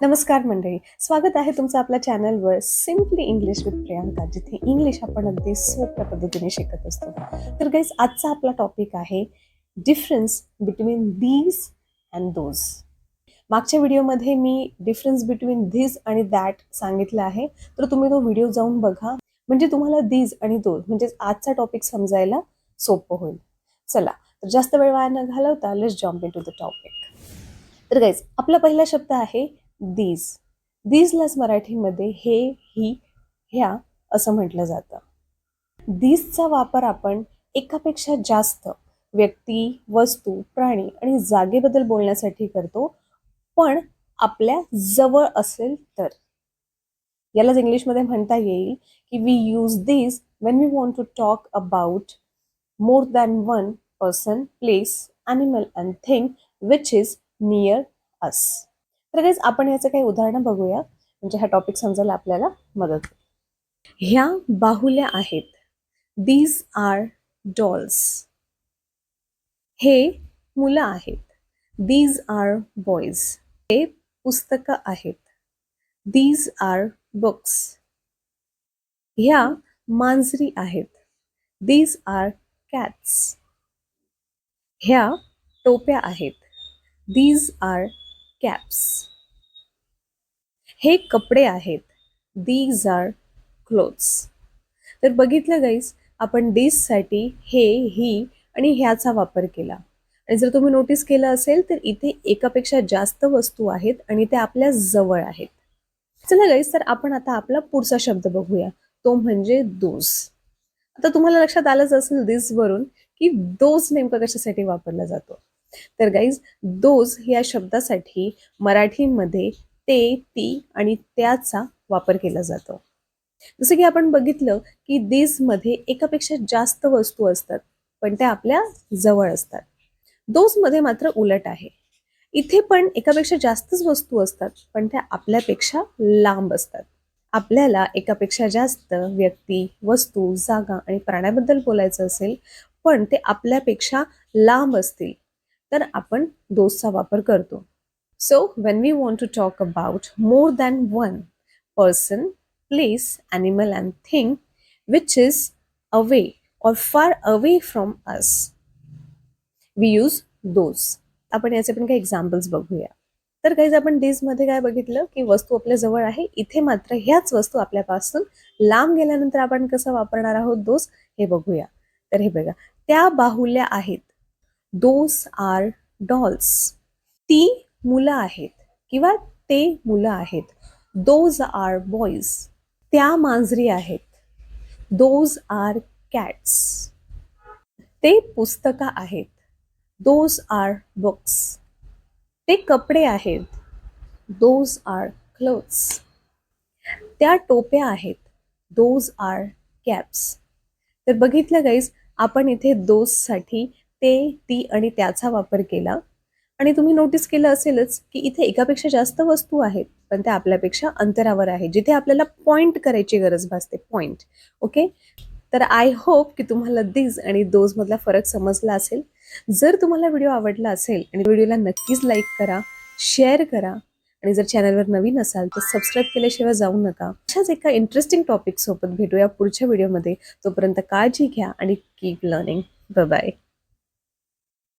नमस्कार मंडळी. स्वागत आहे तुमचं आपल्या चॅनलवर सिम्पली इंग्लिश विथ प्रियांका जिथे इंग्लिश आपण अगदी सोप्या पद्धतीने शिकत असतो. तर गाईज आजचा आपला टॉपिक आहे difference between these and those मागच्या व्हिडिओमध्ये मी डिफरन्स बिटवीन धीज आणि दॅट सांगितलं आहे. तर तुम्ही तो व्हिडिओ जाऊन बघा. म्हणजे तुम्हाला दीज आणि दोज म्हणजेच आजचा टॉपिक समजायला सोपं होईल. चला तर जास्त वेळ वाया न घालवता let's jump into the topic तर गाईज आपला पहिला शब्द आहे दीज दीजलाच मराठीमध्ये हे ही ह्या असं म्हटलं जातं. दीजचा वापर आपण एकापेक्षा जास्त व्यक्ती वस्तू प्राणी आणि जागेबद्दल बोलण्यासाठी करतो पण आपल्या जवळ असेल तर. यालाच इंग्लिशमध्ये म्हणता येईल की we use these when we want to talk about more than one person place animal and thing which is near us तर गाईज आपण याचं काही उदाहरणं बघूया. म्हणजे हा टॉपिक समजायला आपल्याला मदत ह्या बाहुल्या आहेत. दीज आर डॉल्स हे मुलं आहेत. दीज आर बॉईज हे पुस्तकं आहेत. दीज आर बुक्स ह्या मांजरी आहेत. दीज आर कॅट्स ह्या टोप्या आहेत. दीज आर कॅप्स हे कपडे आहेत. दीज आर क्लोथ्स तर बघितलं गाईस आपण दिससाठी हे ही आणि ह्याचा वापर केला. आणि जर तुम्ही नोटीस केलं असेल तर इथे एकापेक्षा जास्त वस्तू आहेत आणि त्या आपल्या जवळ आहेत. चला गाईस तर आपण आता आपला पुढचा शब्द बघूया. तो म्हणजे दोज आता तुम्हाला लक्षात आलंच असेल दिस वरून की दोज नेमका कशासाठी वापरला जातो? तर गाईज दोज या शब्दासाठी मराठीमध्ये ते ती आणि त्याचा वापर केला जातो. जसं की आपण बघितलं की दिसमध्ये एकापेक्षा जास्त वस्तू असतात पण त्या आपल्या जवळ असतात. दोजमध्ये मात्र उलट आहे. इथे पण एकापेक्षा जास्तच वस्तू असतात पण त्या आपल्यापेक्षा लांब असतात. आपल्याला एकापेक्षा जास्त व्यक्ती वस्तू जागा आणि प्राण्याबद्दल बोलायचं असेल पण ते आपल्यापेक्षा लांब असतील. तर आपण दोसचा वापर करतो. So when we want to talk about more than one person place animal and thing which is away or far away from us we use those आपण याचे पण काही एक्झाम्पल्स बघूया. तर काहीच आपण मध्ये काय बघितलं? की वस्तू आपल्या जवळ आहे इथे मात्र ह्याच वस्तू आपल्यापासून लांब गेल्यानंतर आपण कसं वापरणार आहोत दोस हे बघूया. तर हे बघा त्या बाहुल्या आहेत. Those are dolls. ती मुलं आहेत किंवा ते मुलं आहेत. Those are boys. त्या मांजरी आहेत. Those are cats. ते पुस्तकं आहेत. Those are books. ते कपडे आहेत. Those are clothes. त्या टोप्या आहेत. Those are caps. तर बघितलं गाईज आपण इथे दोजसाठी ते ती आणि त्याचा वापर केला. आणि तुम्ही नोटीस केलं असेलच की इथे एकापेक्षा जास्त वस्तू आहेत पण त्या आपल्यापेक्षा अंतरावर आहे जिथे आपल्याला पॉइंट करायची गरज भासते पॉइंट ओके तर आय होप की तुम्हाला दिज आणि दोज मधला फरक समजला असेल. जर तुम्हाला व्हिडिओ आवडला असेल आणि व्हिडिओला नक्कीच लाईक करा शेअर करा. आणि जर चॅनलवर नवीन असाल तर सबस्क्राईब केल्याशिवाय जाऊ नका. अशाच एका इंटरेस्टिंग टॉपिक सोबत भेटूया पुढच्या व्हिडिओमध्ये तोपर्यंत काळजी घ्या आणि कीप लर्निंग बाय